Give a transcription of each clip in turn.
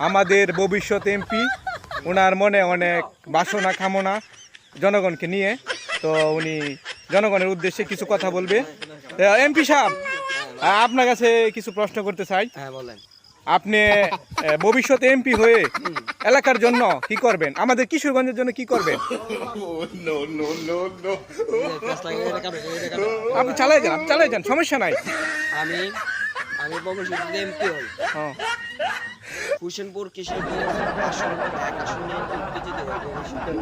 আমাদের ভবিষ্যৎ এমপি ওনার মনে অনেক বাসনা কামনা জনগণকে নিয়ে তো উনি জনগণের উদ্দেশ্যে কিছু কথা বলবে এমপি সাহেব আপনার কাছে কিছু প্রশ্ন করতে চাই হ্যাঁ বলেন আপনি আহ, ভবিষ্যতে এমপি হয়ে এলাকার জন্য কি করবেন আমাদের কিশোরগঞ্জের জন্য কি করবেন আপনি চালাই যান আপনি চালাই যান সমস্যা নাই আমি আমি ভবিষ্যতে এমপি হই হ্যাঁ। হুসেনপুর কিশোরগঞ্জ আসন এক আসনে হই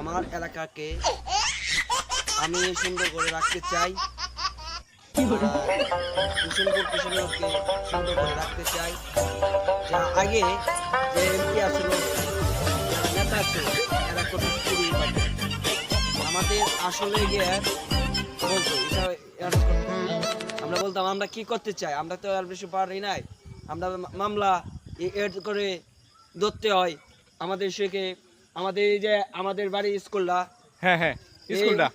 আমার এলাকাকে আমি সুন্দর করে রাখতে চাই হুসেনপুর কিশোরগঞ্জকে সুন্দর করে রাখতে চাই যা আগে যে এমপি আসছিল নেতা ছিল এরা কত আমাদের আসলে গিয়ে বলতো এটা। আমরা বলতাম আমরা কি করতে চাই? আমরা তো আর বেশি পারি নাই। আমরা মামলা এ- এড করে ধরতে হয়। আমাদের শেখে আমাদের এই যে আমাদের বাড়ি স্কুলটা হ্যাঁ হ্যাঁ স্কুলটা।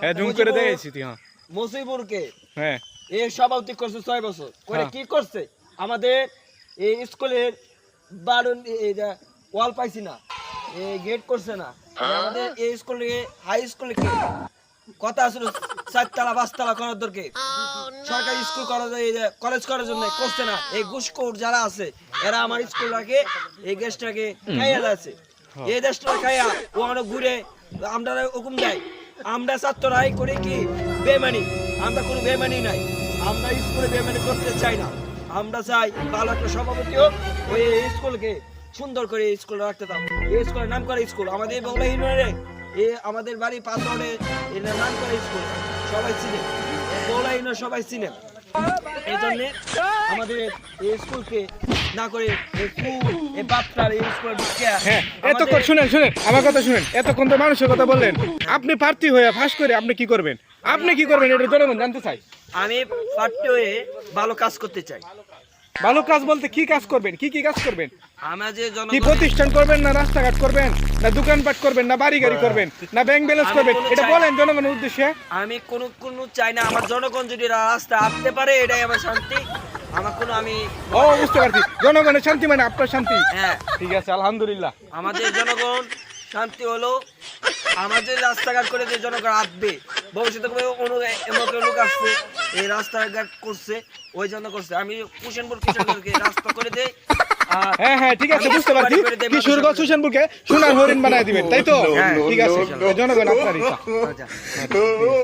হ্যাঁ জুম করে দেখেছি তুই হ্যাঁ। মুসিবুরকে হ্যাঁ। এই সভাপতি করছে ছয় বছর। করে হ্যাঁ। কি করছে? আমাদের এই স্কুলের বারণ এই যে ওয়াল পাইছি না। এই গেট করছে না। আমাদের এই স্কুলে হাই স্কুলে কি? কথা আসলে চারতলা পাঁচতলা করার দরকার। সরকারি স্কুল করার এই যে কলেজ করার জন্য করছে না। এই ঘুষখোর যারা আছে এরা আমার স্কুলটাকে এই গ্যাসটাকে খাইয়া আছে এই দেশটা খাইয়া ও আমরা ঘুরে আমরা হুকুম দেয়। আমরা ছাত্ররাই করে কি? বেমানি আমরা কোনো বেমানি নাই। আমরা স্কুলে বেমানি করতে চাই না। আমরা চাই ভালো একটা সভাপতি হোক ওই স্কুলকে সুন্দর করে স্কুল রাখতে দাও এই স্কুলের নাম করে স্কুল। আমাদের এই বংলা ইউনিয়নে এ আমাদের বাড়ি পাথরে নাম করে স্কুল। সবাই চিনে সবাই চিনে এই জন্যে আমাদের এই স্কুলকে না করে হ্যাঁ এতক্ষণ শুনেন শুনেন আমার কথা শুনেন। এতক্ষণ তো মানুষের কথা বললেন। আপনি প্রার্থী হয়ে ফাঁস করে আপনি কি করবেন? আপনি কি করবেন? এটা জনগণ জানতে চাই আমি পার্টি হয়ে ভালো কাজ করতে চাই। ভালো কাজ বলতে কি কাজ করবেন? কি কি কাজ করবেন? আমরা যে কি প্রতিষ্ঠান করবেন না রাস্তাঘাট করবেন? না দোকানপাট করবেন না বাড়ি গাড়ি করবেন না ব্যাংক ব্যালেন্স করবেন? এটা বলেন জনগণের উদ্দেশ্যে। আমি কোনো কোনো চাই না। আমার জনগণ যদি রাস্তা আসতে পারে এটাই আমার শান্তি। আমার কোনো আমি ও বুঝতে পারছি। জনগণের শান্তি মানে আপনার শান্তি? হ্যাঁ। ঠিক আছে আলহামদুলিল্লাহ। আমাদের জনগণ শান্তি হলো আমাদের রাস্তাঘাট করে যে জনগণ আসবে ভবিষ্যতে কোনো কোনো এমন লোক আসছে এই রাস্তাঘাট করছে ওই জন্য করছে। আমি কুশনপুর কৃষকদেরকে রাস্তা করে দেই হ্যাঁ হ্যাঁ ঠিক আছে বুঝতে পারছি। কিশোরগঞ্জ হোসেনপুরকে সোনার হরিণ বানায় দিবেন তাই তো? হ্যাঁ, ঠিক আছে জনগণ আপনার